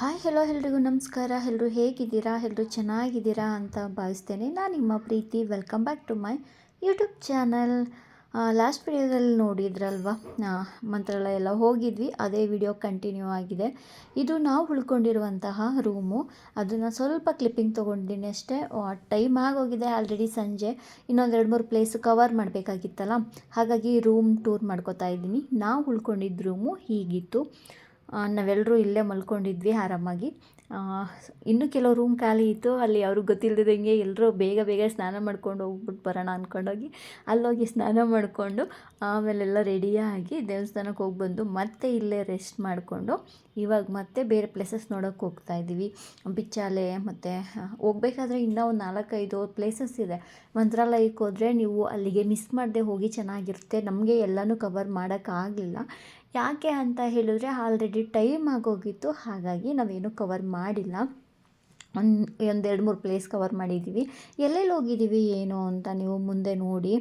Hi hello ಎಲ್ರಿಗೂ ನಮಸ್ಕಾರ. ಎಲ್ಲರೂ ಹೇಗಿದ್ದೀರಾ? ಎಲ್ಲರೂ ಚೆನ್ನಾಗಿದ್ದೀರಾ ಅಂತ ಭಾವಿಸ್ತೇನೆ. ನಾನು ನಿಮ್ಮ ಪ್ರೀತಿ. Welcome back to my YouTube channel last ವಿಡಿಯೋದಲ್ಲಿ ನೋಡಿದ್ರಲ್ವ? ಮಂತ್ರಾಲಯ ಎಲ್ಲ ಹೋಗಿದ್ವಿ. ಅದೇ ವಿಡಿಯೋ ಕಂಟಿನ್ಯೂ ಆಗಿದೆ. ಇದು ನಾವು ಉಳ್ಕೊಂಡಿರುವಂತಹ ರೂಮು ಅದನ್ನು ಸ್ವಲ್ಪ ಕ್ಲಿಪ್ಪಿಂಗ್ ತೊಗೊಂಡಿದ್ದೀನಿ ಅಷ್ಟೇ. ಟೈಮ್ ಆಗೋಗಿದೆ ಆಲ್ರೆಡಿ ಸಂಜೆ. ಇನ್ನೊಂದು ಎರಡು ಮೂರು ಪ್ಲೇಸ್ ಕವರ್ ಮಾಡಬೇಕಾಗಿತ್ತಲ್ಲ? ಹಾಗಾಗಿ ರೂಮ್ ಟೂರ್ ಮಾಡ್ಕೋತಾ ಇದ್ದೀನಿ. ನಾವು ಉಳ್ಕೊಂಡಿದ್ದ ರೂಮು ಹೀಗಿತ್ತು. ನಾವೆಲ್ಲರೂ ಇಲ್ಲೇ ಮಲ್ಕೊಂಡಿದ್ವಿ ಆರಾಮಾಗಿ. ಇನ್ನೂ ಕೆಲವು ರೂಮ್ ಖಾಲಿ ಇತ್ತು. ಅಲ್ಲಿ ಅವ್ರಿಗೆ ಗೊತ್ತಿಲ್ಲದಂಗೆ ಎಲ್ಲರೂ ಬೇಗ ಬೇಗ ಸ್ನಾನ ಮಾಡ್ಕೊಂಡು ಹೋಗ್ಬಿಟ್ಟು ಬರೋಣ ಅಂದ್ಕೊಂಡೋಗಿ ಅಲ್ಲೋಗಿ ಸ್ನಾನ ಮಾಡಿಕೊಂಡು ಆಮೇಲೆಲ್ಲ ರೆಡಿಯಾಗಿ ದೇವಸ್ಥಾನಕ್ಕೆ ಹೋಗಿ ಬಂದು ಮತ್ತೆ ಇಲ್ಲೇ ರೆಸ್ಟ್ ಮಾಡಿಕೊಂಡು ಇವಾಗ ಮತ್ತೆ ಬೇರೆ ಪ್ಲೇಸಸ್ ನೋಡೋಕ್ಕೆ ಹೋಗ್ತಾ ಇದ್ದೀವಿ. ಬಿಚ್ಚಾಲೆ ಮತ್ತು ಹೋಗ್ಬೇಕಾದ್ರೆ ಇನ್ನೂ ಒಂದು ನಾಲ್ಕೈದು ಪ್ಲೇಸಸ್ ಇದೆ. ಮಂತ್ರಾಲಯಕ್ಕೆ ಹೋದರೆ ನೀವು ಅಲ್ಲಿಗೆ ಮಿಸ್ ಮಾಡದೆ ಹೋಗಿ ಚೆನ್ನಾಗಿರುತ್ತೆ. ನಮಗೆ ಎಲ್ಲನೂ ಕವರ್ ಮಾಡೋಕ್ಕಾಗಲಿಲ್ಲ ಯಾಕೆ ಅಂತ ಹೇಳಿದ್ರೆ ಆಲ್ರೆಡಿ ಟೈಮ್ ಆಗೋಗಿತ್ತು. ಹಾಗಾಗಿ ನಾವೇನು ಕವರ್ ಮಾಡಿಲ್ಲ. ಒಂದು ಒಂದು ಮೂರು ಪ್ಲೇಸ್ ಕವರ್ ಮಾಡಿದ್ದೀವಿ ಎಲ್ಲೆಲ್ಲಿ ಹೋಗಿದ್ದೀವಿ ಏನು ಅಂತ ನೀವು ಮುಂದೆ ನೋಡಿ.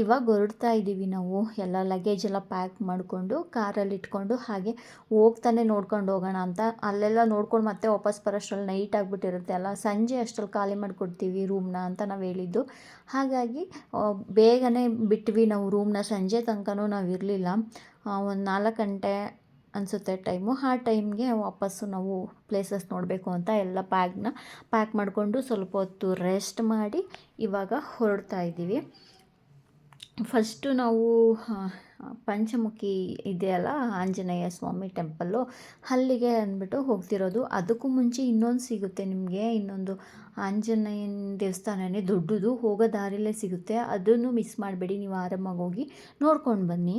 ಇವಾಗ ಹೊರಡ್ತಾ ಇದ್ದೀವಿ ನಾವು. ಎಲ್ಲ ಲಗೇಜ್ ಎಲ್ಲ ಪ್ಯಾಕ್ ಮಾಡಿಕೊಂಡು, ಕಾರಲ್ಲಿ ಇಟ್ಕೊಂಡು, ಹಾಗೆ ಹೋಗ್ತಾನೆ ನೋಡ್ಕೊಂಡು ಹೋಗೋಣ ಅಂತ. ಅಲ್ಲೆಲ್ಲ ನೋಡ್ಕೊಂಡು ಮತ್ತೆ ವಾಪಸ್ ಬರೋಷ್ಟ್ರಲ್ಲಿ ನೈಟ್ ಆಗಿಬಿಟ್ಟಿರುತ್ತೆ ಅಲ್ಲ. ಸಂಜೆ ಅಷ್ಟ್ರಲ್ಲಿ ಖಾಲಿ ಮಾಡಿಕೊಡ್ತೀವಿ ರೂಮ್ನ ಅಂತ ನಾವು ಹೇಳಿದ್ದು. ಹಾಗಾಗಿ ಬೇಗನೆ ಬಿಟ್ವಿ ನಾವು ರೂಮ್ನ ಸಂಜೆ ತನಕನೂ ನಾವು ಇರಲಿಲ್ಲ. ಒಂದು ನಾಲ್ಕು ಗಂಟೆ ಅನಿಸುತ್ತೆ ಟೈಮು ಆ ಟೈಮ್ಗೆ ವಾಪಸ್ಸು ನಾವು ಪ್ಲೇಸಸ್ ನೋಡಬೇಕು ಅಂತ ಎಲ್ಲ ಪ್ಯಾಕ್ನ ಪ್ಯಾಕ್ ಮಾಡಿಕೊಂಡು ಸ್ವಲ್ಪ ಹೊತ್ತು ರೆಸ್ಟ್ ಮಾಡಿ ಇವಾಗ ಹೊರಡ್ತಾ ಇದ್ದೀವಿ. ಫಸ್ಟು ನಾವು ಪಂಚಮುಖಿ ಇದೆಯಲ್ಲ ಆಂಜನೇಯ ಸ್ವಾಮಿ ಟೆಂಪಲ್ಲು. ಅಲ್ಲಿಗೆ ಅಂದ್ಬಿಟ್ಟು ಹೋಗ್ತಿರೋದು. ಅದಕ್ಕೂ ಮುಂಚೆ ಇನ್ನೊಂದು ಸಿಗುತ್ತೆ ನಿಮಗೆ, ಇನ್ನೊಂದು ಆಂಜನೇಯನ ದೇವಸ್ಥಾನನೇ ದೊಡ್ಡದು. ಹೋಗೋ ದಾರಿಲೇ ಸಿಗುತ್ತೆ. ಅದನ್ನು ಮಿಸ್ ಮಾಡಬೇಡಿ. ನೀವು ಆರಾಮಾಗಿ ಹೋಗಿ ನೋಡ್ಕೊಂಡು ಬನ್ನಿ.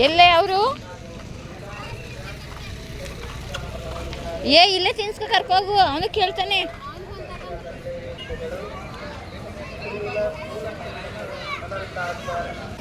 ಎಲ್ಲೇ ಅವರು? ಏ, ಇಲ್ಲೇ ತಿನ್ಸ್ಕೊ ಕರ್ಕೋಗು. ಅವನು ಕೇಳ್ತಾನೆ.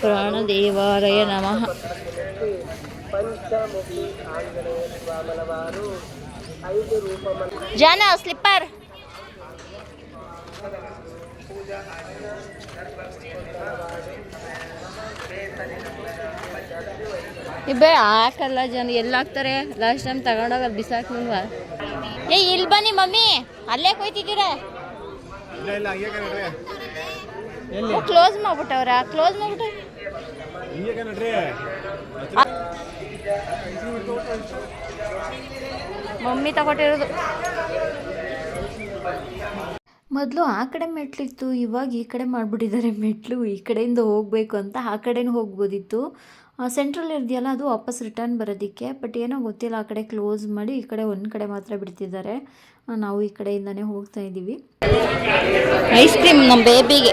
ಪ್ರಾಣದೇವಾಲಯ ನಮಃ. ಜಾನ ಸ್ಲಿಪ್ಪರ್. ಇಬ್ಬೇ ಹಾಕಲ್ಲ ಜನ ಎಲ್ಲ ಹಾಕ್ತಾರೆ ಲಾಸ್ಟ್ ಟೈಮ್ ತಗೊಂಡೋಗ ಬಿಸಾಕ್ಲಿಲ್ವ ಬಿಸಾಕ್ಲಿಲ್ವಾ ಏ ಇಲ್ಲಿ ಬನ್ನಿ ಮಮ್ಮಿ ಅಲ್ಲೇ ಕೊಯ್ತಿದ್ದೀರಾ ಇಲ್ಲ ಇಲ್ಲ ಹಂಗೆ ನೋಡ್ರಿ ಕ್ಲೋಸ್ ಮಾಡ್ಬಿಟ್ಟವ್ರ? ಕ್ಲೋಸ್ ಮಾಡ್ಬಿಟ್ಟ? ಮಮ್ಮಿ ತಗೊಟ್ಟಿರೋದು. ಮೊದಲು ಆ ಕಡೆ ಮೆಟ್ಲಿತ್ತು ಇವಾಗ ಈ ಕಡೆ ಮಾಡಿಬಿಟ್ಟಿದ್ದಾರೆ ಮೆಟ್ಲು ಈ ಕಡೆಯಿಂದ ಹೋಗಬೇಕು ಅಂತ ಆ ಕಡೆನೂ ಹೋಗ್ಬೋದಿತ್ತು. ಸೆಂಟ್ರಲ್ ಇದೆಯಲ್ಲ ಅದು ವಾಪಸ್ ರಿಟರ್ನ್ ಬರೋದಕ್ಕೆ ಬಟ್ ಏನೋ ಗೊತ್ತಿಲ್ಲ ಆ ಕಡೆ ಕ್ಲೋಸ್ ಮಾಡಿ ಈ ಕಡೆ ಒಂದು ಕಡೆ ಮಾತ್ರ ಬಿಡ್ತಿದ್ದಾರೆ. ನಾವು ಈ ಕಡೆಯಿಂದನೇ ಹೋಗ್ತಾ ಇದ್ದೀವಿ ಐಸ್ ಕ್ರೀಮ್ ನಮ್ಮ ಬೇಬಿಗೆ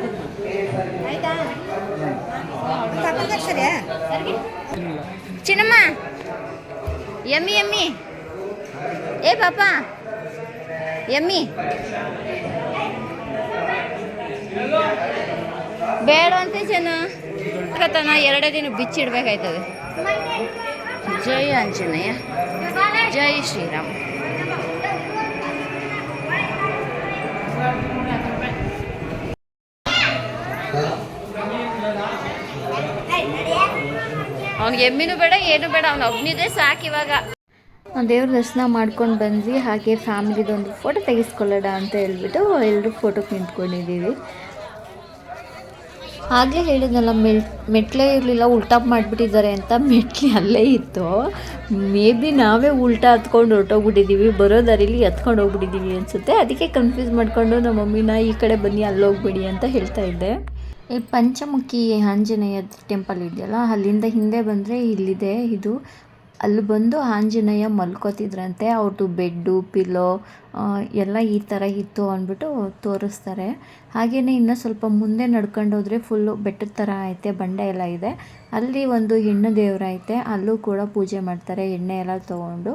ಚಿನ್ನಮ್ಮ. ಎಮ್ಮಿ ಎಮ್ಮಿ. ಏ, ಪಾಪ. ಎಮ್ಮಿ. ಬೇಡ ಅಂತ ಚೆನ್ನ. ಕತನ ಎರಡೇ ದಿನ ಬಿಚ್ಚಿಡ್ಬೇಕಾಯ್ತದೆ. ಜೈ ಆಂಜನೇಯ. ಜೈ ಶ್ರೀರಾಮ್. ಎಮ್ಮಿನೂ ಬೇಡ, ಏನು ಬೇಡ, ಅವ್ನು ಒಬ್ಬನಿದೆ ಸಾಕು ಇವಾಗ. ದೇವ್ರ ದರ್ಶನ ಮಾಡ್ಕೊಂಡು ಬಂದ್ವಿ, ಹಾಗೆ ಫ್ಯಾಮಿಲಿದೊಂದು ಫೋಟೋ ತೆಗೆಸ್ಕೊಳ್ಳೋಣ ಅಂತ ಹೇಳ್ಬಿಟ್ಟು ಎಲ್ಲರೂ ಫೋಟೋಗೆ ನಿಂತ್ಕೊಂಡಿದ್ದೀವಿ. ಆಗಲೇ ಹೇಳಿದ್ನಲ್ಲ ಮೆಲ್ ಮೆಟ್ಲೇ ಇರಲಿಲ್ಲ, ಉಲ್ಟಾ ಮಾಡಿಬಿಟ್ಟಿದ್ದಾರೆ ಅಂತ. ಮೆಟ್ಲಿ ಅಲ್ಲೇ ಇತ್ತು. ಮೇ ಬಿ ನಾವೇ ಉಲ್ಟಾ ಹತ್ಕೊಂಡು ಹೊರಟೋಗ್ಬಿಟ್ಟಿದ್ದೀವಿ, ಬರೋ ದಾರಿಲಿ ಹತ್ಕೊಂಡು ಹೋಗ್ಬಿಟ್ಟಿದ್ದೀವಿ ಅನಿಸುತ್ತೆ. ಅದಕ್ಕೆ ಕನ್ಫ್ಯೂಸ್ ಮಾಡಿಕೊಂಡು ನಮ್ಮ ಮಮ್ಮಿನ ಈ ಕಡೆ ಬನ್ನಿ ಅಲ್ಲಿ ಹೋಗ್ಬಿಡಿ ಅಂತ ಹೇಳ್ತಾ ಇದ್ದೆ. ಈ ಪಂಚಮುಖಿ ಆಂಜನೇಯ ಟೆಂಪಲ್ ಇದೆಯಲ್ಲ, ಅಲ್ಲಿಂದ ಹಿಂದೆ ಬಂದರೆ ಇಲ್ಲಿದೆ ಇದು. ಅಲ್ಲಿ ಬಂದು ಆಂಜನೇಯ ಮಲ್ಕೋತಿದ್ರಂತೆ ಅವ್ರದ್ದು ಬೆಡ್ಡು, ಪಿಲ್ಲೋ ಎಲ್ಲ ಈ ಥರ ಇತ್ತು ಅಂದ್ಬಿಟ್ಟು ತೋರಿಸ್ತಾರೆ. ಹಾಗೆಯೇ ಇನ್ನೂ ಸ್ವಲ್ಪ ಮುಂದೆ ನಡ್ಕೊಂಡು ಹೋದರೆ ಫುಲ್ಲು ಬೆಟ್ಟದ ಥರ ಐತೆ, ಬಂಡೆ ಎಲ್ಲ ಇದೆ. ಅಲ್ಲಿ ಒಂದು ಹೆಣ್ಣು ದೇವ್ರ ಐತೆ, ಅಲ್ಲೂ ಕೂಡ ಪೂಜೆ ಮಾಡ್ತಾರೆ, ಎಣ್ಣೆ ಎಲ್ಲ ತೊಗೊಂಡು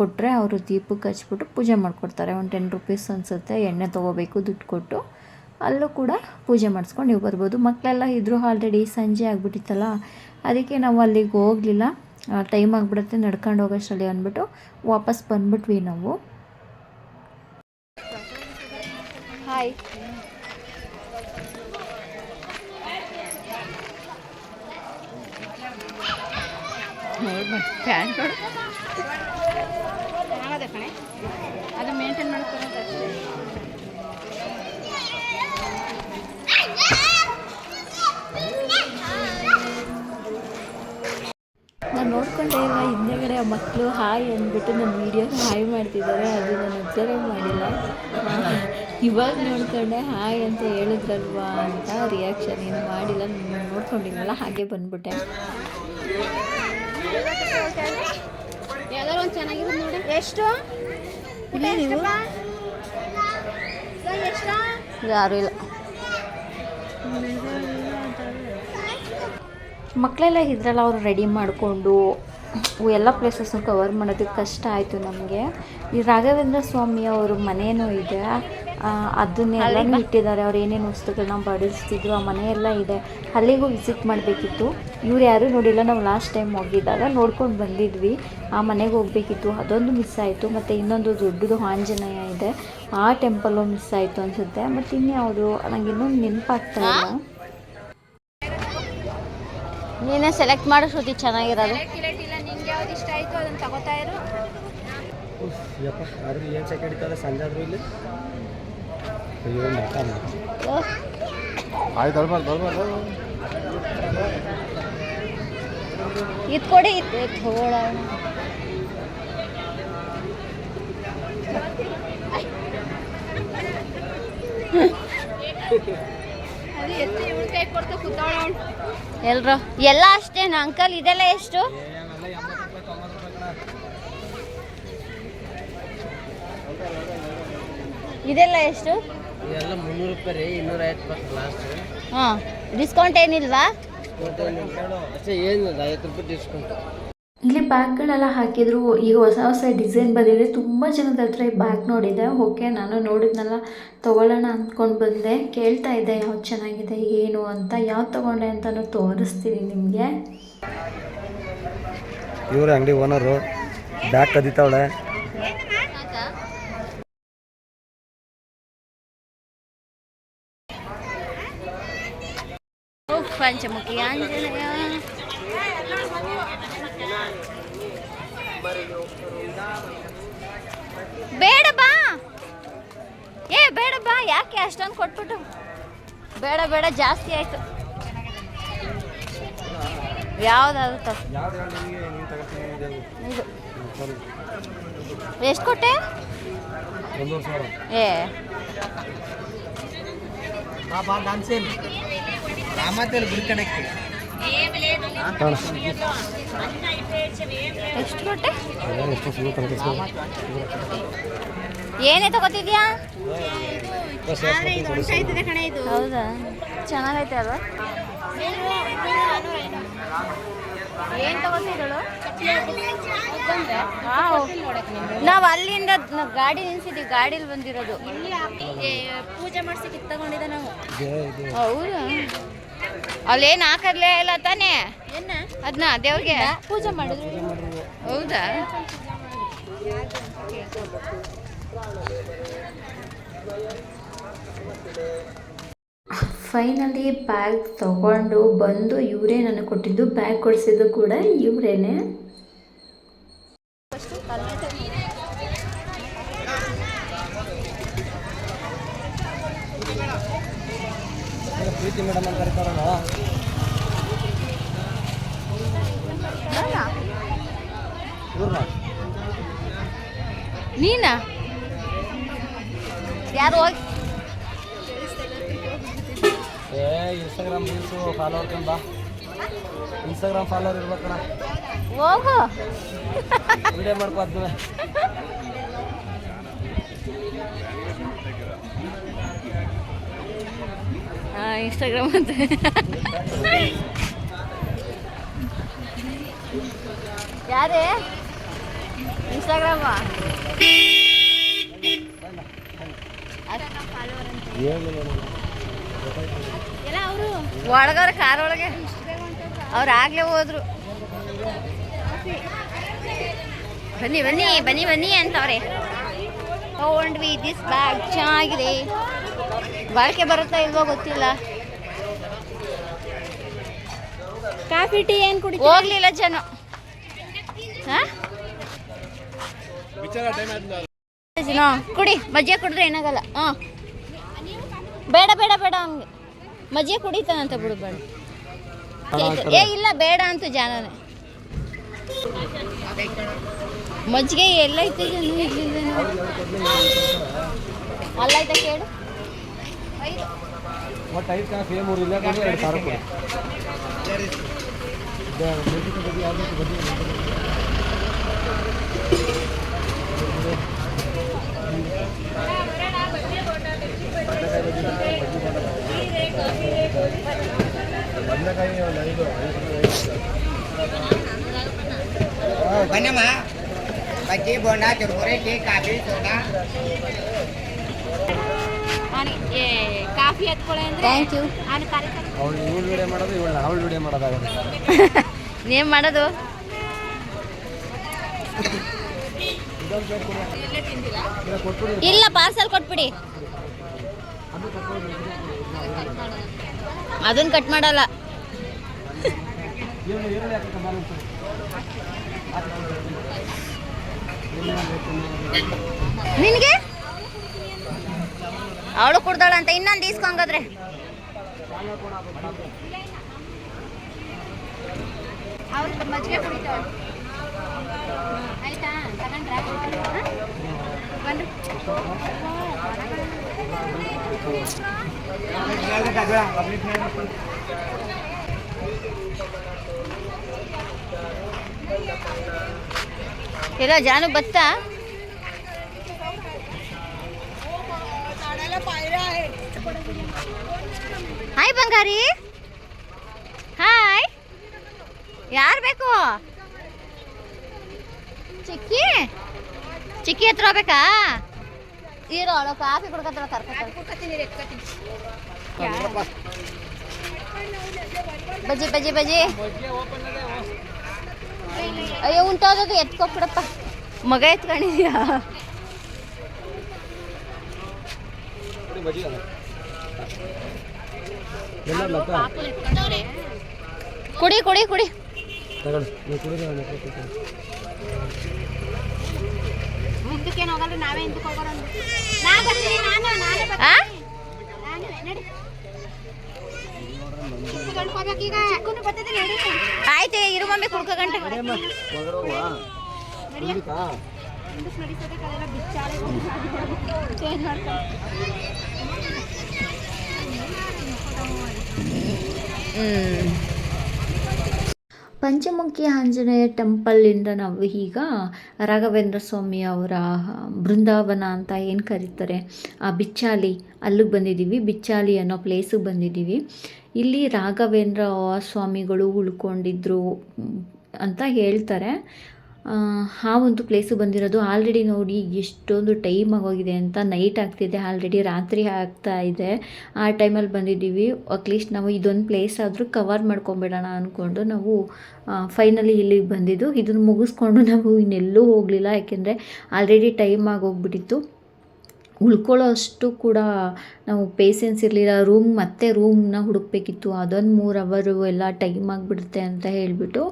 ಕೊಟ್ಟರೆ ಅವರು ದೀಪಕ್ಕೆ ಹಚ್ಬಿಟ್ಟು ಪೂಜೆ ಮಾಡಿಕೊಡ್ತಾರೆ. ಒಂದು ಟೆನ್ ರುಪೀಸ್ ಅನಿಸುತ್ತೆ, ಎಣ್ಣೆ ತೊಗೋಬೇಕು, ದುಡ್ಡು ಕೊಟ್ಟು. ಅಲ್ಲೂ ಕೂಡ ಪೂಜೆ ಮಾಡಿಸ್ಕೊಂಡು ನೀವು ಬರ್ಬೋದು. ಮಕ್ಕಳೆಲ್ಲ ಇದ್ದರೂ ಆಲ್ರೆಡಿ ಸಂಜೆ ಆಗಿಬಿಟ್ಟಿತ್ತಲ್ಲ, ಅದಕ್ಕೆ ನಾವು ಅಲ್ಲಿಗೆ ಹೋಗಲಿಲ್ಲ. ಟೈಮ್ ಆಗಿಬಿಡುತ್ತೆ, ನಡ್ಕೊಂಡು ಹೋಗೋಷ್ಟರಲ್ಲಿ ಅಂದ್ಬಿಟ್ಟು ವಾಪಸ್ ಬಂದ್ಬಿಟ್ವಿ ನಾವು. ಹಾಯ್ ಅದು ಮೇಂಟೈನ್ ಮಾಡ್ಕೊಳ್ಳೋದು ಅಷ್ಟೇ ನೋಡ್ಕೊಂಡೆ ಇಲ್ಲ ಹಿಂದೆಗಡೆ ಆ ಮಕ್ಕಳು ಹಾಯ್ ಅಂದ್ಬಿಟ್ಟು ನನ್ನ ವೀಡಿಯೋ ಹಾಯ್ ಮಾಡ್ತಿದ್ದಾರೆ ಅದು ನಾನು ಅಬ್ಸರ್ವ್ ಮಾಡಿಲ್ಲ. ಇವಾಗ ನೋಡ್ಕೊಂಡೆ ಹಾಯ್ ಅಂತ ಹೇಳಿದ್ರಲ್ವಾ ಅಂತ ರಿಯಾಕ್ಷನ್ ಏನು ಮಾಡಿಲ್ಲ ನಾನು ನೋಡ್ಕೊಂಡಿಲ್ಲಲ್ಲ ಹಾಗೆ ಬಂದ್ಬಿಟ್ಟೆ. ಯಾವ್ದಾರು ಒಂದು ಚೆನ್ನಾಗಿರೋದು ನೋಡಿ. ಎಷ್ಟು? ಇಲ್ಲಿ ನೀವು? ಯಾರು ಇಲ್ಲ. ಮಕ್ಕಳೆಲ್ಲ ಇದ್ರಲ್ಲ ಅವರು ರೆಡಿ ಮಾಡಿಕೊಂಡು ಎಲ್ಲ ಪ್ಲೇಸಸ್ನು ಕವರ್ ಮಾಡೋದಕ್ಕೆ ಕಷ್ಟ ಆಯಿತು ನಮಗೆ. ಈ ರಾಘವೇಂದ್ರ ಸ್ವಾಮಿ ಅವ್ರ ಮನೆಯೂ ಇದೆ. ಅದನ್ನೆಲ್ಲ ಅದನ್ನೆಲ್ಲನೂ ಇಟ್ಟಿದ್ದಾರೆ. ಅವ್ರು ಏನೇನು ವಸ್ತುಗಳನ್ನ ಬಡಿಸ್ತಿದ್ರು ಆ ಮನೆಯೆಲ್ಲ ಇದೆ. ಅಲ್ಲಿಗೂ ವಿಸಿಟ್ ಮಾಡಬೇಕಿತ್ತು. ಇವ್ರು ಯಾರೂ ನೋಡಿಲ್ಲ. ನಾವು ಲಾಸ್ಟ್ ಟೈಮ್ ಹೋಗಿದ್ದಾಗ ನೋಡ್ಕೊಂಡು ಬಂದಿದ್ವಿ. ಆ ಮನೆಗೆ ಹೋಗಬೇಕಿತ್ತು. ಅದೊಂದು ಮಿಸ್ ಆಯಿತು. ಮತ್ತು ಇನ್ನೊಂದು ದೊಡ್ಡದು ಆಂಜನೇಯ ಇದೆ. ಆ ಟೆಂಪಲ್ಲು ಮಿಸ್ ಆಯಿತು ಅನಿಸುತ್ತೆ. ಮತ್ತು ಇನ್ಯಾವುದು? ನನಗೆ ಇನ್ನೊಂದು ನೆನಪಾಗ್ತಾ ಇಲ್ಲ. ನೀನೇ ಸೆಲೆಕ್ಟ್ ಮಾಡೋ ಶ್ರುತಿ ಚೆನ್ನಾಗಿರೋದು. ಯಪ್ಪ ಆದ್ರೆ ಏನು ಸೆಕೆಂಡ್ ಇತ್ತಲ್ಲ ಸಂಜೆ ಆದ್ರೂ ಇಲ್ಲಿ. ಅಯ್ಯೋ ಮಾತಾಡ ಆಯ್ತು ಅಲ್ಬಾರ್ದು ಅಲ್ಬಾರ್ದು ಇದು ಕೊಡಿ ಇದು ಎಲ್ರು? ಎಲ್ಲ ಅಷ್ಟೇನಾ ಅಂಕಲ್ ಇದೆಲ್ಲ ಎಷ್ಟು? ಇದೆಲ್ಲ ಎಷ್ಟು? ಇದೆಲ್ಲ ಮುನ್ನೂರು ರೂಪಾಯಿ ರೀ ಇನ್ನೂರ ಐವತ್ತು ಲಾಸ್ಟ್ ಹಾಂ ಡಿಸ್ಕೌಂಟ್ ಏನಿಲ್ವಾ? ಅಷ್ಟೇ ಏನು ಐವತ್ತು ರೂಪಾಯಿ ಡಿಸ್ಕೌಂಟ್ ಇಲ್ಲಿ ಬ್ಯಾಗ್ಗಳೆಲ್ಲ ಹಾಕಿದ್ರು. ಈಗ ಹೊಸ ಹೊಸ ಡಿಸೈನ್ ಬಂದಿದೆ. ತುಂಬ ಜನದ ಹತ್ರ ಈ ಬ್ಯಾಗ್ ನೋಡಿದೆ. ಓಕೆ ನಾನು ನೋಡಿದ್ನಲ್ಲ ತೊಗೊಳ್ಳೋಣ ಅಂದ್ಕೊಂಡು ಬಂದೆ. ಕೇಳ್ತಾ ಇದ್ದೆ ಯಾವ್ದು ಚೆನ್ನಾಗಿದೆ ಏನು ಅಂತ. ಯಾವ್ದು ತೊಗೊಂಡೆ ಅಂತಲೂ ತೋರಿಸ್ತೀನಿ ನಿಮಗೆ. ಇವರು ಅಂಗಡಿ ಓನರು. ಬ್ಯಾಗ್ ಕದಿತಾವಳೆ. ಪಂಚಮುಖಿ ಆಂಜನೇಯ. ಬೇಡ ಬಾ. ಏ, ಬೇಡ ಬಾ. ಯಾಕೆ ಅಷ್ಟೊಂದು ಕೊಟ್ಬಿಟ್ಟು ಬೇಡ ಬೇಡ, ಜಾಸ್ತಿ ಆಯ್ತು. ಯಾವ್ದಾದ್ರು ಎಷ್ಟು ಕೊಟ್ಟೆ? ಏ. ಬಾ ಬಾ ಎಷ್ಟು ತನಕ ಏನೇ ತಗೋತಿದ್ಯಾ? ಹೌದಾ? ಚೆನ್ನಾಗೈತೆ ಅಲ್ವಾ ಏನು ತಗೋತಿದ್ದಳು ನಾವು ಅಲ್ಲಿಂದ ಗಾಡಿ ನಿಲ್ಸಿದ್ದೀವಿ ಗಾಡಿಲಿ ಬಂದಿರೋದು. ಪೂಜೆ ಮಾಡ್ಸಿ ಕಿತ್ತಗೊಂಡಿದ್ದೆ ನಾವು. ಹೌದಾ? ಅಲ್ಲೇನು ಹಾಕರ್ಲೇ ಇಲ್ಲ ತಾನೇ? ಅದನ್ನ ದೇವ್ರಿಗೆ? ಪೂಜೆ ಮಾಡಿದ್ರು. ಹೌದಾ? ಫೈನಲಿ ಬ್ಯಾಗ್ ತಗೊಂಡು ಬಂದು ಇವರೇ ನನಗೆ ಕೊಟ್ಟಿದ್ದು. ಬ್ಯಾಗ್ ಕೊಡಿಸಿದ್ದು ಕೂಡ ಇವರೇನೆ. ಇನ್ಸ್ಟಾಗ್ರಾಮ್ ರೀಲ್ಸು ಫಾಲೋವರ್ ಕಂಬ ಇನ್ಸ್ಟಾಗ್ರಾಮ್ ಫಾಲೋವರ್ ಇರ್ಬೇಕಣ ಹೋಗು. ವಿಡಿಯೋ ಮಾಡ್ಕೊ ಇನ್ಸ್ಟಾಗ್ರಾಮ್ ಅಂತ ಯಾರೇ? ಇನ್ಸ್ಟಾಗ್ರಾಮ ಒಳಗವ್ರ ಕಾರ್ ಒಳಗೆ ಅವ್ರು ಆಗ್ಲೇ ಹೋದ್ರು. ಬನ್ನಿ ಬನ್ನಿ ಬನ್ನಿ ಬನ್ನಿ ಅಂತವ್ರೆ. ತಗೊಂಡ್ವಿ ದಿಸ್ ಬ್ಯಾಗ್ ಚೆನ್ನಾಗಿದೆ. ಬಾಳಿಕೆ ಬರುತ್ತಾ ಇಲ್ವೋ ಗೊತ್ತಿಲ್ಲ. ಕಾಫಿ ಟೀ ಏನು ಕುಡಿ ಹೋಗ್ಲಿಲ್ಲ ಜನ. ಹಾ? ಜನ, ಕುಡಿ ಮಜ್ಜಿಗೆ ಕುಡಿದ್ರೆ ಏನಾಗಲ್ಲ. ಹಾಂ ಬೇಡ ಬೇಡ ಬೇಡ ಅವ್ನಿಗೆ ಮಜ್ಜಿಗೆ ಕುಡಿತಾನಂತ ಬಿಡು ಬೇಡ. ಏ ಇಲ್ಲ ಬೇಡ ಅಂತ ಜಾನನೇ. ಮಜ್ಜಿಗೆ ಎಲ್ಲೈತೆ ಜನ ಅಲ್ಲೈತ ಕೇಳು. ಒಟ್ಟು ಐದು ಕಾಫಿ ಮೂರು ಇಲ್ಲ ಕೊಡಿ ಎರಡು ಸಾವಿರ ಕೊಡಿ. ಇದು ಮೆಣಸಿನ ಬದಿ ಯಾವ್ದು ಬದಿ ಬದನೆಕಾಯಿ ಒಂದು ಐದು ಬನ್ನಮ್ಮ ಬಜ್ಜಿ ಬೋಂಡ ಚುರುಮುರಿ tea coffee soda. Coffee thank you ಅವಳು ಇವಳು ವಿಡಿಯೋ ಮಾಡೋದು ಇವಳು ಅವಳು ವಿಡಿಯೋ ಮಾಡೋದಾಗುತ್ತೆ. ನೀವು ಮಾಡೋದು. ಇಲ್ಲ ಪಾರ್ಸಲ್ ಕೊಟ್ಬಿಡಿ. ಅದನ್ನ ಕಟ್ ಮಾಡಲ್ಲ. ನಿನಗೆ? ಅವಳು ಕುಡ್ದಾಳಂತ ಇನ್ನೊಂದು ಈಸ್ಕೊಂಗಾದ್ರೆ. ಆಯ್ತಾ? ತಗೊಂಡ್ರಾ? ಬನ್ರಿ ಎಲ್ಲ ಜಾನು ಬತ್ತಾ ಹಾಯ್ ಬಂಗಾರಿ ಹಾಯ್ ಯಾರು ಬೇಕು ಚಿಕ್ಕಿ ಚಿಕ್ಕಿ ಹತ್ರ ಹೋಗ್ಬೇಕಾ? ಇರೋ ಅವಳು ಕಾಫಿ ಕುಡ್ಕತ್ರ ಕರ್ಕೊತೀನಿ ಬಜ್ಜಿ ಬಜ್ಜಿ ಬಜ್ಜಿ. ಅಯ್ಯೋ ಉಂಟಾದದು ಎತ್ಕೊಬಿಡಪ್ಪ. ಮಗ ಎತ್ಕೊಂಡಿದ್ಯಾ? ಕುಡಿ ಕುಡಿ ಕುಡಿ. ಮುಂದಕ್ಕೇನು ಹೋಗಲ್ಲ ನಾವೇ ಹಿಂದಕ್ಕೆ ಹೋಗೋಣ ನಾ ಬರ್ತೀನಿ ನಾನು ನಾನೇ ಆಯ್ತು ಇರು ಮಮ್ಮಿ ಕುಡ್ಕ ಗಂಟೆ. ಕುಡಿಲಿಕ್ಕಾ? ಪಂಚಮುಖಿ ಆಂಜನೇಯ ಟೆಂಪಲ್ಲಿಂದ ನಾವು ಈಗ ರಾಘವೇಂದ್ರ ಸ್ವಾಮಿ ಅವರ ಬೃಂದಾವನ ಅಂತ ಏನು ಕರೀತಾರೆ? ಆ ಬಿಚ್ಚಾಲಿ, ಅಲ್ಲಿಗೆ ಬಂದಿದ್ದೀವಿ ಬಿಚ್ಚಾಲಿ ಅನ್ನೋ ಪ್ಲೇಸಿಗೆ ಬಂದಿದ್ದೀವಿ ಇಲ್ಲಿ ರಾಘವೇಂದ್ರ ಸ್ವಾಮಿಗಳು ಉಳ್ಕೊಂಡಿದ್ರು ಅಂತ ಹೇಳ್ತಾರೆ. ಆ, ಒಂದು ಪ್ಲೇಸು ಬಂದಿರೋದು ಆಲ್ರೆಡಿ ನೋಡಿ ಎಷ್ಟೊಂದು ಟೈಮ್ ಆಗೋಗಿದೆ ಅಂತ ನೈಟ್ ಆಗ್ತಿದೆ ಆಲ್ರೆಡಿ ರಾತ್ರಿ ಆಗ್ತಾ ಇದೆ. ಆ ಟೈಮಲ್ಲಿ ಬಂದಿದ್ದೀವಿ. ಅಟ್ಲೀಸ್ಟ್ ನಾವು ಇದೊಂದು ಪ್ಲೇಸ್ ಆದರೂ ಕವರ್ ಮಾಡ್ಕೊಂಬಿಡೋಣ ಅಂದ್ಕೊಂಡು ನಾವು ಫೈನಲಿ ಇಲ್ಲಿಗೆ ಬಂದಿದ್ದು. ಇದನ್ನು ಮುಗಿಸ್ಕೊಂಡು ನಾವು ಇನ್ನೆಲ್ಲೂ ಹೋಗಲಿಲ್ಲ. ಯಾಕೆಂದರೆ ಆಲ್ರೆಡಿ ಟೈಮ್ ಆಗೋಗ್ಬಿಟ್ಟಿತ್ತು. ಉಳ್ಕೊಳ್ಳೋ ಅಷ್ಟು ಕೂಡ ನಾವು ಪೇಷನ್ಸ್ ಇರಲಿಲ್ಲ. ರೂಮ್ ಮತ್ತೆ ರೂಮ್ನ ಹುಡುಕ್ಬೇಕಿತ್ತು. ಅದೊಂದು ಮೂರು ಅವರು ಎಲ್ಲ ಟೈಮ್ ಆಗಿಬಿಡುತ್ತೆ ಅಂತ ಹೇಳಿಬಿಟ್ಟು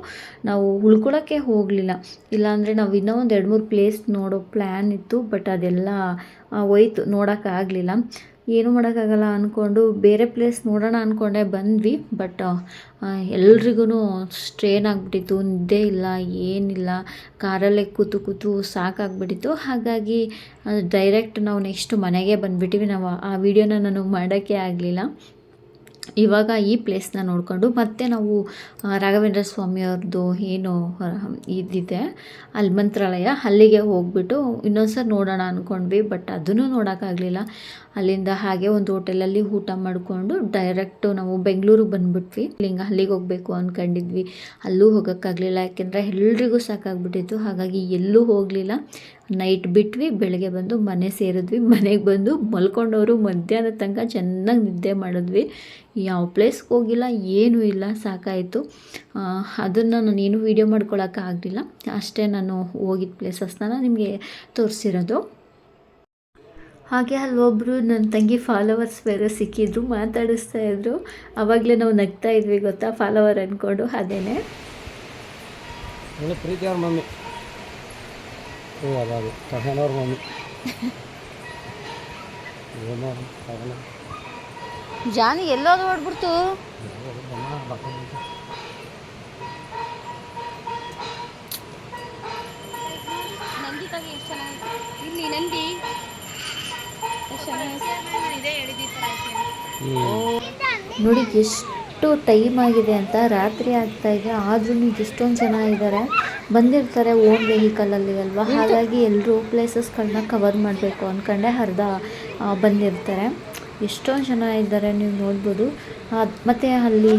ನಾವು ಉಳ್ಕೊಳ್ಳೋಕ್ಕೆ ಹೋಗಲಿಲ್ಲ. ಇಲ್ಲಾಂದರೆ ನಾವು ಇನ್ನೂ ಒಂದು ಎರಡು ಮೂರು ಪ್ಲೇಸ್ ನೋಡೋ ಪ್ಲ್ಯಾನ್ ಇತ್ತು ಬಟ್ ಅದೆಲ್ಲ ಹೋಯ್ತು. ನೋಡೋಕ್ಕಾಗಲಿಲ್ಲ ಏನು ಮಾಡೋಕ್ಕಾಗಲ್ಲ ಅಂದ್ಕೊಂಡು ಬೇರೆ ಪ್ಲೇಸ್ ನೋಡೋಣ ಅಂದ್ಕೊಂಡೆ ಬಂದ್ವಿ. ಬಟ್ ಎಲ್ರಿಗೂ ಸ್ಟ್ರೇನ್ ಆಗಿಬಿಟ್ಟಿತ್ತು, ನಿದ್ದೆ ಇಲ್ಲ, ಏನಿಲ್ಲ. ಕಾರಲ್ಲೇ ಕೂತು ಕೂತು ಸಾಕಾಗ್ಬಿಟ್ಟಿತ್ತು. ಹಾಗಾಗಿ ಡೈರೆಕ್ಟ್ ನಾವು ನೆಕ್ಸ್ಟ್ ಮನೆಗೆ ಬಂದುಬಿಟ್ಟಿವಿ. ನಾವು ಆ ವಿಡಿಯೋನ ನಾನು ಮಾಡೋಕ್ಕೆ ಆಗಲಿಲ್ಲ. ಇವಾಗ ಈ ಪ್ಲೇಸ್ನ ನೋಡಿಕೊಂಡು ಮತ್ತೆ ನಾವು ರಾಘವೇಂದ್ರ ಸ್ವಾಮಿಯವ್ರದ್ದು ಏನು ಇದಿದೆ ಅಲ್ಲಿ ಮಂತ್ರಾಲಯ ಅಲ್ಲಿಗೆ ಹೋಗ್ಬಿಟ್ಟು ಇನ್ನೊಂದ್ಸರಿ ನೋಡೋಣ ಅಂದ್ಕೊಂಡ್ವಿ ಬಟ್ ಅದನ್ನು ನೋಡೋಕ್ಕಾಗಲಿಲ್ಲ. ಅಲ್ಲಿಂದ ಹಾಗೆ ಒಂದು ಹೋಟೆಲಲ್ಲಿ ಊಟ ಮಾಡಿಕೊಂಡು ಡೈರೆಕ್ಟ್ ನಾವು ಬೆಂಗಳೂರಿಗೆ ಬಂದ್ಬಿಟ್ವಿ. ಇಲ್ಲಿಂಗ ಅಲ್ಲಿಗೆ ಹೋಗಬೇಕು ಅಂದ್ಕೊಂಡಿದ್ವಿ ಅಲ್ಲೂ ಹೋಗೋಕ್ಕಾಗಲಿಲ್ಲ, ಯಾಕೆಂದರೆ ಎಲ್ರಿಗೂ ಸಾಕಾಗ್ಬಿಟ್ಟಿತ್ತು. ಹಾಗಾಗಿ ಎಲ್ಲೂ ಹೋಗಲಿಲ್ಲ. ನೈಟ್ ಬಿಟ್ವಿ, ಬೆಳಗ್ಗೆ ಬಂದು ಮನೆ ಸೇರಿದ್ವಿ. ಮನೆಗೆ ಬಂದು ಮಲ್ಕೊಂಡವರು ಮಧ್ಯಾಹ್ನದ ತನಕ ಚೆನ್ನಾಗಿ ನಿದ್ದೆ ಮಾಡಿದ್ವಿ. ಯಾವ ಪ್ಲೇಸ್ಗೆ ಹೋಗಿಲ್ಲ, ಏನೂ ಇಲ್ಲ, ಸಾಕಾಯಿತು. ಅದನ್ನು ನಾನು ಏನು ವೀಡಿಯೋ ಮಾಡ್ಕೊಳ್ಳೋಕ್ಕಾಗಲಿಲ್ಲ ಅಷ್ಟೇ ನಾನು ಹೋಗಿದ್ದ ಪ್ಲೇಸಸ್ನ ನಿಮಗೆ ತೋರಿಸಿರೋದು. ಹಾಗೆ ಅಲ್ಲೊಬ್ಬರು ನನ್ನ ತಂಗಿ ಫಾಲೋವರ್ಸ್ ಬೇರೆ ಸಿಕ್ಕಿದ್ರು ಮಾತಾಡಿಸ್ತಾ ಇದ್ರು. ಆವಾಗಲೇ ನಾವು ನಗ್ತಾ ಇದ್ವಿ ಗೊತ್ತಾ? ಫಾಲೋವರ್ ಅಂದ್ಕೊಂಡು ಅದೇನೆ. ಪ್ರೀತಿ ಅವ್ರ ಮಮ್ಮಿ. ಅವ್ರ ಮಮ್ಮಿ. ಜಾನಿ ಎಲ್ಲೋದು ಹೊಡ್ಬಿಡ್ತು ಇಲ್ಲಿ ನಂದಿ. ನೋಡಿ ಎಷ್ಟು ಟೈಮ್ ಆಗಿದೆ ಅಂತ ರಾತ್ರಿ ಆಗ್ತಾ ಇದೆ. ಆದ್ರೂ ಎಷ್ಟೊಂದು ಜನ ಇದ್ದಾರೆ ಬಂದಿರ್ತಾರೆ ಓನ್ ವೆಹಿಕಲಲ್ಲಿ ಅಲ್ವಾ? ಹಾಗಾಗಿ ಎಲ್ಲರೂ ಪ್ಲೇಸಸ್ಗಳನ್ನ ಕವರ್ ಮಾಡಬೇಕು ಅಂದ್ಕೊಂಡೆ ಅರ್ಧ ಬಂದಿರ್ತಾರೆ. ಎಷ್ಟೊಂದು ಜನ ಇದ್ದಾರೆ ನೀವು ನೋಡ್ಬೋದು. ಮತ್ತು ಅಲ್ಲಿ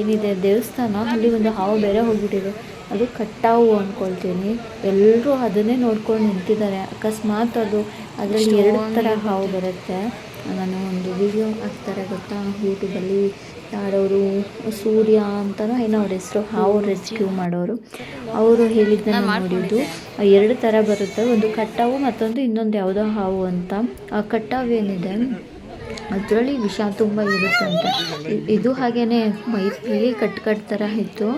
ಏನಿದೆ ದೇವಸ್ಥಾನ? ಅಲ್ಲಿ ಒಂದು ಹಾವು ಬೇರೆ ಹೋಗ್ಬಿಟ್ಟಿದೆ. ಅದು ಕಟ್ಟಾವು ಅಂದ್ಕೊಳ್ತೀನಿ ಎಲ್ಲರೂ ಅದನ್ನೇ ನೋಡ್ಕೊಂಡು ನಿಂತಿದ್ದಾರೆ. ಅಕಸ್ಮಾತ್ ಅದು ಅದರಲ್ಲಿ ಎರಡು ಥರ ಹಾವು ಬರುತ್ತೆ. ನಾನು ಒಂದು ವಿಡಿಯೋ ಹಾಕ್ತಾರೆ ಗೊತ್ತಾ? ಯೂಟ್ಯೂಬಲ್ಲಿ ಯಾರವರು ಸೂರ್ಯ ಅಂತನೋ ಏನೋ ಅವ್ರ ಹೆಸರು ಹಾವು ರೆಸ್ಕ್ಯೂ ಮಾಡೋರು. ಅವರು ಹೇಳಿದ್ದನ್ನು ನೋಡಿದ್ದು. ಎರಡು ಥರ ಬರುತ್ತೆ. ಒಂದು ಕಟ್ಟಾವು ಮತ್ತೊಂದು ಇನ್ನೊಂದು ಯಾವುದೋ ಹಾವು ಅಂತ. ಆ ಕಟ್ಟಾವು ಏನಿದೆ ಅದರಲ್ಲಿ ವಿಷ ತುಂಬ ಇರುತ್ತಂತೆ ಇದು ಹಾಗೇನೆ ಮೈತ್ರಿ ಕಟ್ ಕಟ್ ಥರ ಇತ್ತು.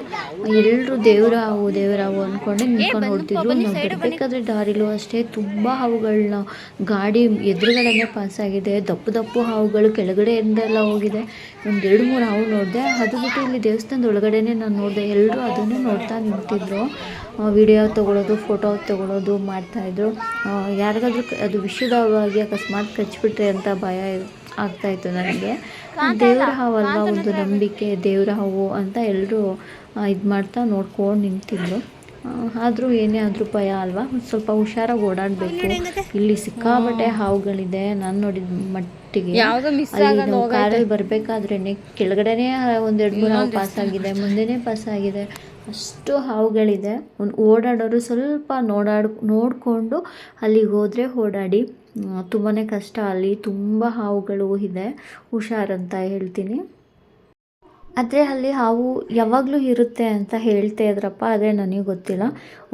ಎಲ್ಲರೂ ದೇವ್ರ ಹಾವು ದೇವ್ರ ಹಾವು ಅಂದ್ಕೊಂಡೆ ನಿಂತ್ಕೊಂಡು ನೋಡ್ತಿದ್ರು. ನಾವು ಬರಬೇಕಾದ್ರೆ ದಾರಿಲೂ ಅಷ್ಟೇ ತುಂಬ ಹಾವುಗಳನ್ನ ಗಾಡಿ ಎದುರುಗಡೆನೇ ಪಾಸ್ ಆಗಿದೆ. ದಪ್ಪು ದಪ್ಪು ಹಾವುಗಳು ಕೆಳಗಡೆಯಿಂದೆಲ್ಲ ಹೋಗಿದೆ. ಒಂದು ಎರಡು ಮೂರು ಹಾವು ನೋಡಿದೆ. ಅದು ಬಿಟ್ಟು ಇಲ್ಲಿ ದೇವಸ್ಥಾನದ ಒಳಗಡೆನೇ ನಾನು ನೋಡಿದೆ. ಎಲ್ಲರೂ ಅದನ್ನೇ ನೋಡ್ತಾ ನಿಂತಿದ್ರು. ವಿಡಿಯೋ ತೊಗೊಳೋದು ಫೋಟೋ ತೊಗೊಳೋದು ಮಾಡ್ತಾಯಿದ್ರು ಯಾರಿಗಾದ್ರೂ ಅದು ವಿಷಯದವಾಗಿ ಅಕಸ್ಮಾತ್ ಕಚ್ಚಿಬಿಟ್ರೆ ಅಂತ ಭಯ ಇರ್- ಆಗ್ತಾಯಿತ್ತು ನನಗೆ. ದೇವ್ರ ಹಾವಲ್ವಾ ಒಂದು ನಂಬಿಕೆ ದೇವ್ರ ಹಾವು ಅಂತ ಎಲ್ಲರೂ ಇದು ಮಾಡ್ತಾ ನೋಡ್ಕೊಂಡು ನಿಂತಿದ್ರು. ಆದರೂ ಏನೇ ಆದರೂ ಭಯ ಅಲ್ವಾ? ಒಂದು ಸ್ವಲ್ಪ ಹುಷಾರಾಗಿ ಓಡಾಡಬೇಕು. ಇಲ್ಲಿ ಸಿಕ್ಕಾಬಟ್ಟೆ ಹಾವುಗಳಿದೆ. ನಾನು ನೋಡಿದ ಮಟ್ಟಿಗೆ ಅಲ್ಲಿ ನಾವು ಕಾರಲ್ಲಿ ಬರಬೇಕಾದ್ರೇ ಕೆಳಗಡೆನೇ ಒಂದೆರಡು ಮೂರು ಹಾವು ಪಾಸ್ ಆಗಿದೆ ಮುಂದೆನೇ ಪಾಸ್ ಆಗಿದೆ ಅಷ್ಟು ಹಾವುಗಳಿದೆ. ಒಂದು ಓಡಾಡೋರು ಸ್ವಲ್ಪ ನೋಡಾಡ್ ನೋಡಿಕೊಂಡು ಅಲ್ಲಿಗೆ ಹೋದರೆ ಓಡಾಡಿ ತುಂಬಾ ಕಷ್ಟ. ಅಲ್ಲಿ ತುಂಬ ಹಾವುಗಳು ಇದೆ. ಹುಷಾರಂತ ಹೇಳ್ತೀನಿ. ಆದರೆ ಅಲ್ಲಿ ಹಾವು ಯಾವಾಗಲೂ ಇರುತ್ತೆ ಅಂತ ಹೇಳ್ತಾ ಇದ್ರಪ್ಪ, ಆದರೆ ನನಗೆ ಗೊತ್ತಿಲ್ಲ.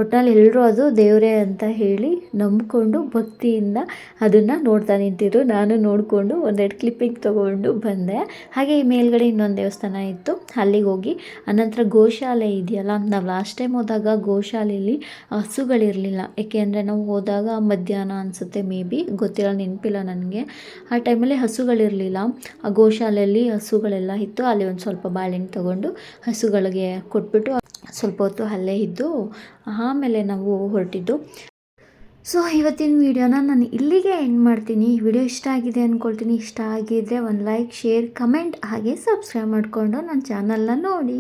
ಒಟ್ನಲ್ಲಿ ಎಲ್ಲರೂ ಅದು ದೇವರೇ ಅಂತ ಹೇಳಿ ನಂಬಿಕೊಂಡು ಭಕ್ತಿಯಿಂದ ಅದನ್ನು ನೋಡ್ತಾ ನಿಂತಿದ್ರು. ನಾನು ನೋಡಿಕೊಂಡು ಒಂದೆರಡು ಕ್ಲಿಪ್ಪಿಂಗ್ ತೊಗೊಂಡು ಬಂದೆ. ಹಾಗೆ ಈ ಮೇಲ್ಗಡೆ ಇನ್ನೊಂದು ದೇವಸ್ಥಾನ ಇತ್ತು. ಅಲ್ಲಿಗೆ ಹೋಗಿ ಅನಂತರ ಗೋಶಾಲೆ ಇದೆಯಲ್ಲ, ನಾವು ಲಾಸ್ಟ್ ಟೈಮ್ ಹೋದಾಗ ಗೋಶಾಲೆಯಲ್ಲಿ ಹಸುಗಳಿರಲಿಲ್ಲ. ಏಕೆಂದರೆ ನಾವು ಹೋದಾಗ ಮಧ್ಯಾಹ್ನ ಅನಿಸುತ್ತೆ, ಮೇ ಬಿ. ಗೊತ್ತಿಲ್ಲ, ನೆನಪಿಲ್ಲ ನನಗೆ. ಆ ಟೈಮಲ್ಲಿ ಹಸುಗಳಿರಲಿಲ್ಲ. ಆ ಗೋಶಾಲೆಯಲ್ಲಿ ಹಸುಗಳೆಲ್ಲ ಇತ್ತು. ಅಲ್ಲಿ ಒಂದು ಸ್ವಲ್ಪ ಬಾಳೆಹಣ್ಣು ತೊಗೊಂಡು ಹಸುಗಳಿಗೆ ಕೊಟ್ಬಿಟ್ಟು ಸ್ವಲ್ಪ ಹೊತ್ತು ಅಲ್ಲೇ ಇದ್ದು ಆಮೇಲೆ ನಾವು ಹೊರಟಿದ್ದು. ಸೊ ಇವತ್ತಿನ ವಿಡಿಯೋನ ನಾನು ಇಲ್ಲಿಗೆ ಎಂಡ್ ಮಾಡ್ತೀನಿ. ವಿಡಿಯೋ ಇಷ್ಟ ಆಗಿದೆ ಅಂದ್ಕೊಳ್ತೀನಿ ಇಷ್ಟ ಆಗಿದ್ರೆ ಒಂದು ಲೈಕ್ ಶೇರ್ ಕಮೆಂಟ್ ಹಾಗೆ ಸಬ್ಸ್ಕ್ರೈಬ್ ಮಾಡಿಕೊಂಡು ನನ್ನ ಚಾನಲ್ನ ನೋಡಿ.